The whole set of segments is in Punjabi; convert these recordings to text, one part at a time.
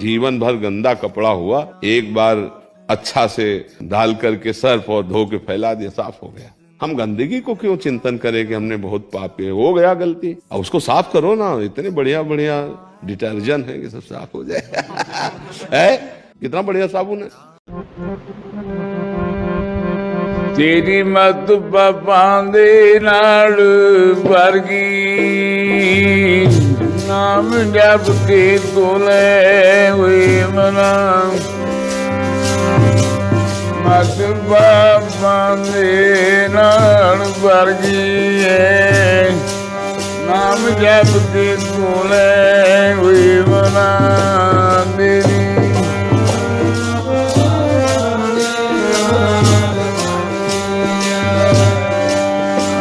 जीवन भर गंदा कपड़ा हुआ, एक बार अच्छा से डाल करके सर्फ और धो के फैला दिया, साफ़ हो गया। हम गंदगी को क्यों चिंतन करें कि हमने बहुत पाप हो गया गलती। अब उसको साफ़ करो ना, इतने बढ़िया बढ़िया डिटर्जेंट है कि सब साफ़ हो जाए। है? कितना बढ़िया साबुन है। तेरी मत बांधे नाड़ वर्गी। ਵਰਗੀ ਨਾਮ ਜਪ ਕੇ ਤੋਲੇ ਹੋਏ ਮਨਾ। ਮਤ ਬਾਬਾਂ ਦੇ ਨਾਲ ਵਰਗੀ ਏ ਨਾਮ ਜਪ ਕੇ ਤੋਲੇ ਹੋਏ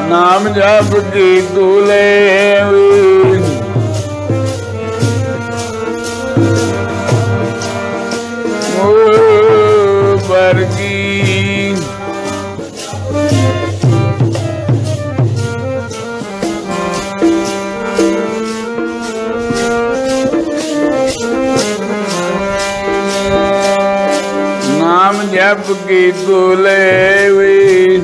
ਨਾਮ ਜਪ ਕੀ ਤੁਲੇ ਜਪ ਕੀ ਤੁਲੇ ਵੇ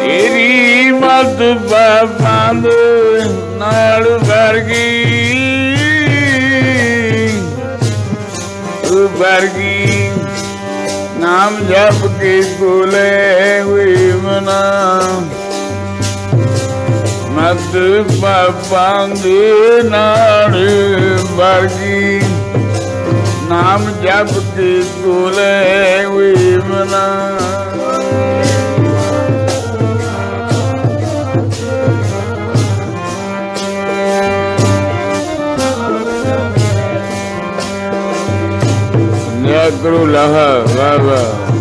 ਤੇਰੀ ਮਤ ਬਾਬਾਂ ਨਾਲ ਵਰਗੀ ਵਰਗੀ ਨਾਮ ਜਪ ਕੀ ਬੋਲੇ ਹੋਏ ਮਨਾ ਮਤ ਬਾਬਾਂ ਦੇ ਵਰਗੀ। ਨਾਮ ਜਪ ਕੀ ਬੋਲੇ ਹੋਏ ਮਨਾ ਨਿਆ ਕਰੋ ਲਹਾ ਵਾਹ ਵਾਹ।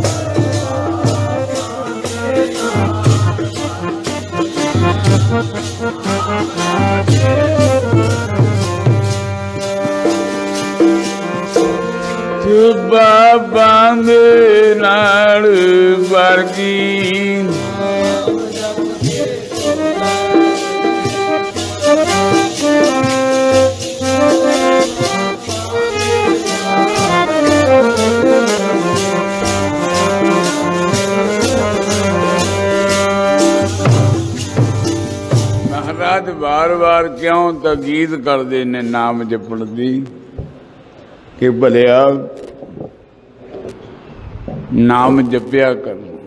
ਬੰਦ ਨਾਲ ਵਰਗੀ ਮਹਾਰਾਜ, ਵਾਰ-ਵਾਰ ਕਿਉਂ ਤਕੀਦ ਕਰਦੇ ਨੇ ਨਾਮ ਜਪਣ ਦੀ? ਕਿ ਭਲਿਆ ਨਾਮ ਜਪਿਆ ਕਰੋ।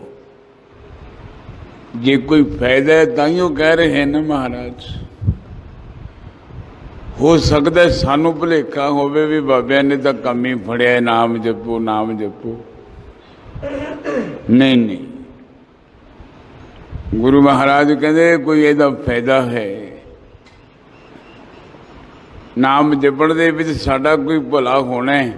ਜੇ ਕੋਈ ਫਾਇਦਾ ਹੈ ਤਾਂ ਹੀ ਉਹ ਕਹਿ ਰਹੇ ਨੇ ਮਹਾਰਾਜ। ਹੋ ਸਕਦਾ ਸਾਨੂੰ ਭੁਲੇਖਾ ਹੋਵੇ ਵੀ ਬਾਬਿਆਂ ਨੇ ਤਾਂ ਕੰਮ ਹੀ ਫੜਿਆ, ਨਾਮ ਜਪੋ ਨਾਮ ਜਪੋ। ਨਹੀਂ ਨਹੀਂ। ਗੁਰੂ ਮਹਾਰਾਜ ਕਹਿੰਦੇ, ਕੋਈ ਇਹਦਾ ਫਾਇਦਾ ਹੈ? ਨਾਮ ਜਪਣ ਦੇ ਵਿੱਚ ਸਾਡਾ ਕੋਈ ਭਲਾ ਹੋਣਾ ਹੈ?